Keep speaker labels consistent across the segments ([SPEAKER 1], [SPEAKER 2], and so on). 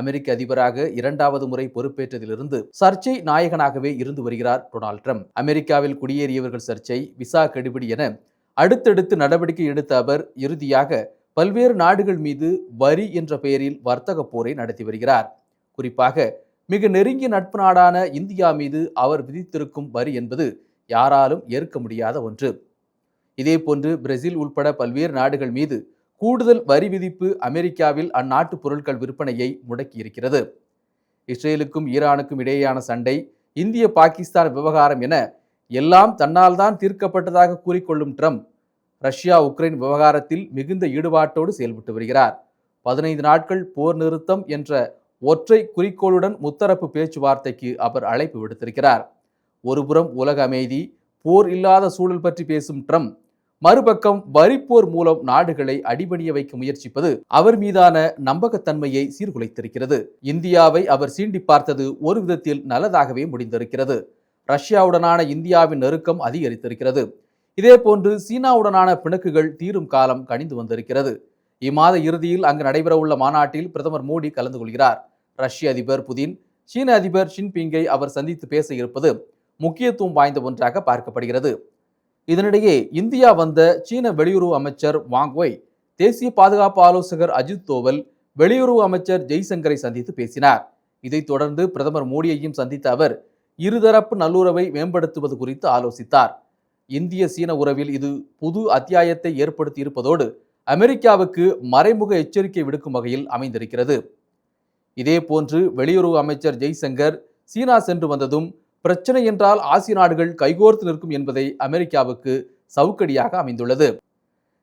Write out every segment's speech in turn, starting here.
[SPEAKER 1] அமெரிக்க அதிபராக இரண்டாவது முறை பொறுப்பேற்றதிலிருந்து சர்ச்சை நாயகனாகவே இருந்து வருகிறார் டொனால்ட் ட்ரம்ப். அமெரிக்காவில் குடியேறியவர்கள் சர்ச்சை விசா கெடுபிடி என அடுத்தடுத்து நடவடிக்கை எடுத்த அவர் இறுதியாக பல்வேறு நாடுகள் மீது வரி என்ற பெயரில் வர்த்தக போரை நடத்தி வருகிறார். குறிப்பாக மிக நெருங்கிய நட்பு நாடான இந்தியா மீது அவர் விதித்திருக்கும் வரி என்பது யாராலும் ஏற்க முடியாத ஒன்று. இதேபோன்று பிரேசில் உட்பட பல்வேறு நாடுகள் மீது கூடுதல் வரி விதிப்பு அமெரிக்காவில் அந்நாட்டு பொருட்கள் விற்பனையை முடக்கியிருக்கிறது. இஸ்ரேலுக்கும் ஈரானுக்கும் இடையேயான சண்டை இந்திய பாகிஸ்தான் விவகாரம் என எல்லாம் தன்னால் தான் தீர்க்கப்பட்டதாக கூறிக்கொள்ளும் ட்ரம்ப் ரஷ்யா உக்ரைன் விவகாரத்தில் மிகுந்த ஈடுபாட்டோடு செயல்பட்டு வருகிறார். பதினைந்து நாட்கள் போர் நிறுத்தம் என்ற ஒற்றை குறிக்கோளுடன் முத்தரப்பு பேச்சுவார்த்தைக்கு அவர் அழைப்பு விடுத்திருக்கிறார். ஒருபுறம் உலக அமைதி போர் இல்லாத சூழல் பற்றி பேசும் ட்ரம்ப் மறுபக்கம் வரிப்போர் மூலம் நாடுகளை அடிபணிய வைக்க முயற்சிப்பது அவர் மீதான நம்பகத்தன்மையை சீர்குலைத்திருக்கிறது. இந்தியாவை அவர் சீண்டி பார்த்தது ஒரு விதத்தில் நல்லதாகவே முடிந்திருக்கிறது. ரஷ்யாவுடனான இந்தியாவின் நெருக்கம் அதிகரித்திருக்கிறது. இதேபோன்று சீனாவுடனான பிணக்குகள் தீரும் காலம் கணிந்து வந்திருக்கிறது. இம்மாத இறுதியில் அங்கு நடைபெறவுள்ள மாநாட்டில் பிரதமர் மோடி கலந்து கொள்கிறார். ரஷ்ய அதிபர் புதின் சீன அதிபர் ஷின்பிங்கை அவர் சந்தித்து பேச இருப்பது முக்கியத்துவம் வாய்ந்த ஒன்றாக பார்க்கப்படுகிறது. இதனிடையே இந்தியா வந்த சீன வெளியுறவு அமைச்சர் வாங்ஒய் தேசிய பாதுகாப்பு ஆலோசகர் அஜித் தோவல் வெளியுறவு அமைச்சர் ஜெய்சங்கரை சந்தித்து பேசினார். இதைத் தொடர்ந்து பிரதமர் மோடியையும் சந்தித்த அவர் இருதரப்பு நல்லுறவை மேம்படுத்துவது குறித்து ஆலோசித்தார். இந்திய சீன உறவில் இது புது அத்தியாயத்தை ஏற்படுத்தி இருப்பதோடு அமெரிக்காவுக்கு மறைமுக எச்சரிக்கை விடுக்கும் வகையில் அமைந்திருக்கிறது. இதேபோன்று வெளியுறவு அமைச்சர் ஜெய்சங்கர் சீனா சென்று வந்ததும் பிரச்சனை என்றால் ஆசிய நாடுகள் கைகோர்த்து நிற்கும் என்பதை அமெரிக்காவுக்கு சவுக்கடியாக அமைந்துள்ளது.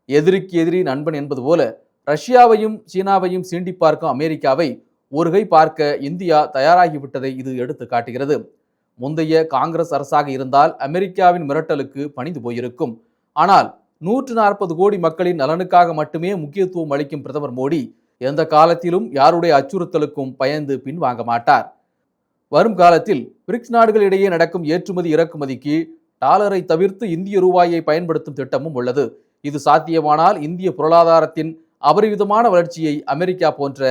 [SPEAKER 1] எதிரிக்கு எதிரி நண்பன் என்பது போல ரஷ்யாவையும் சீனாவையும் சீண்டி பார்க்கும் அமெரிக்காவை ஒருகை பார்க்க இந்தியா தயாராகிவிட்டதை இது எடுத்து காட்டுகிறது. முந்தைய காங்கிரஸ் அரசாக இருந்தால் அமெரிக்காவின் மிரட்டலுக்கு பணிந்து போயிருக்கும். ஆனால் நூற்று நாற்பது கோடி மக்களின் நலனுக்காக மட்டுமே முக்கியத்துவம் அளிக்கும் பிரதமர் மோடி எந்த காலத்திலும் யாருடைய அச்சுறுத்தலுக்கும் பயந்து பின்வாங்க மாட்டார். வரும் காலத்தில் பிரிக்ஸ் நாடுகளிடையே நடக்கும் ஏற்றுமதி இறக்குமதிக்கு டாலரை தவிர்த்து இந்திய ரூபாயை பயன்படுத்தும் திட்டமும் உள்ளது. இது சாத்தியமானால் இந்திய பொருளாதாரத்தின் அபரிவிதமான வளர்ச்சியை அமெரிக்கா போன்ற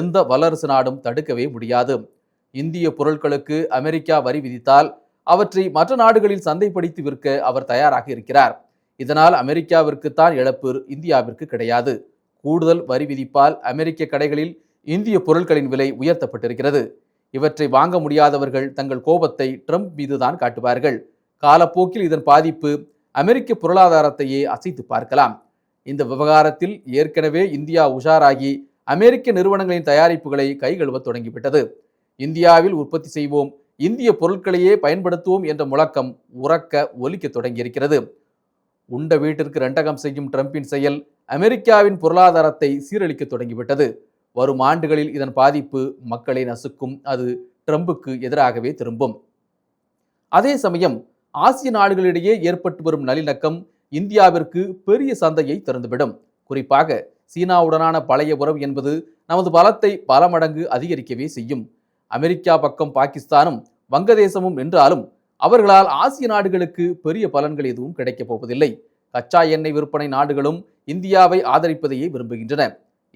[SPEAKER 1] எந்த வல்லரசு நாடும் தடுக்கவே முடியாது. இந்திய பொருட்களுக்கு அமெரிக்கா வரி விதித்தால் அவற்றை மற்ற நாடுகளில் சந்தைப்படுத்தி விற்க அவர் தயாராக இருக்கிறார். இதனால் அமெரிக்காவிற்குத்தான் இழப்பு இந்தியாவிற்கு கிடையாது. கூடுதல் வரி விதிப்பால் அமெரிக்க கடைகளில் இந்திய பொருட்களின் விலை உயர்த்தப்பட்டிருக்கிறது. இவற்றை வாங்க முடியாதவர்கள் தங்கள் கோபத்தை ட்ரம்ப் மீதுதான் காட்டுவார்கள். காலப்போக்கில் இதன் பாதிப்பு அமெரிக்க பொருளாதாரத்தையே அசைத்து பார்க்கலாம். இந்த விவகாரத்தில் ஏற்கனவே இந்தியா உஷாராகி அமெரிக்க நிறுவனங்களின் தயாரிப்புகளை கைகழுவ தொடங்கிவிட்டது. இந்தியாவில் உற்பத்தி செய்வோம் இந்திய பொருட்களையே பயன்படுத்துவோம் என்ற முழக்கம் உறக்க ஒலிக்க தொடங்கியிருக்கிறது. உண்ட வீட்டிற்கு ரெண்டகம் செய்யும் ட்ரம்பின் செயல் அமெரிக்காவின் பொருளாதாரத்தை சீரழிக்க தொடங்கிவிட்டது. வரும் ஆண்டுகளில் இதன் பாதிப்பு மக்களை நசுக்கும் அது ட்ரம்புக்கு எதிராகவே திரும்பும். அதே சமயம் ஆசிய நாடுகளிடையே ஏற்பட்டு வரும் நல்லிணக்கம் இந்தியாவிற்கு பெரிய சந்தையை திறந்துவிடும். குறிப்பாக சீனாவுடனான பழைய உறவு என்பது நமது பலத்தை பல மடங்கு அதிகரிக்கவே செய்யும். அமெரிக்கா பக்கம் பாகிஸ்தானும் வங்கதேசமும் என்றாலும் அவர்களால் ஆசிய நாடுகளுக்கு பெரிய பலன்கள் எதுவும் கிடைக்கப் போவதில்லை. கச்சா எண்ணெய் விற்பனை நாடுகளும் இந்தியாவை ஆதரிப்பதையே விரும்புகின்றன.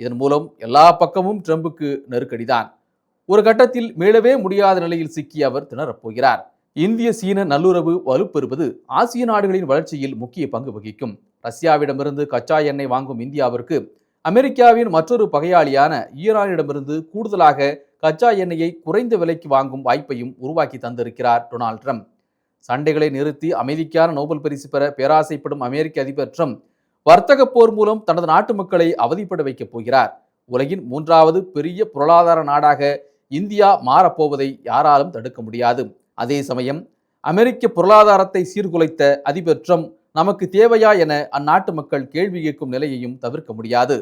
[SPEAKER 1] இதன் மூலம் எல்லா பக்கமும் ட்ரம்புக்கு நெருக்கடிதான். ஒரு கட்டத்தில் மீளவே முடியாத நிலையில் சிக்கி அவர் திணறப்போகிறார். இந்திய சீன நல்லுறவு வலுப்பெறுவது ஆசிய நாடுகளின் வளர்ச்சியில் முக்கிய பங்கு வகிக்கும். ரஷ்யாவிடமிருந்து கச்சா எண்ணெய் வாங்கும் இந்தியாவிற்கு அமெரிக்காவின் மற்றொரு பகையாளியான ஈரானிடமிருந்து கூடுதலாக கச்சா எண்ணெயை குறைந்த விலைக்கு வாங்கும் வாய்ப்பையும் உருவாக்கி தந்திருக்கிறார் டொனால்ட் ட்ரம்ப். சண்டைகளை நிறுத்தி அமைதிக்கான நோபல் பரிசு பெற பேராசைப்படும் அமெரிக்க அதிபர் ட்ரம்ப் வர்த்தக போர் மூலம் தனது நாட்டு மக்களை அவதிப்பட வைக்கப் போகிறார். உலகின் மூன்றாவது பெரிய பொருளாதார நாடாக இந்தியா மாறப்போவதை யாராலும் தடுக்க முடியாது. அதே சமயம் அமெரிக்க பொருளாதாரத்தை சீர்குலைத்த அதிபர் ட்ரம்ப் நமக்கு தேவையா என அந்நாட்டு மக்கள் கேள்வி கேட்கும் நிலையையும் தவிர்க்க முடியாது.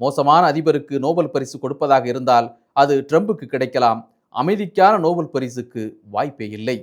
[SPEAKER 1] மோசமான அதிபருக்கு நோபல் பரிசு கொடுப்பதாக இருந்தால் அது ட்ரம்புக்கு கிடைக்கலாம். அமைதிக்கான நோபல் பரிசுக்கு வாய்ப்பே இல்லை.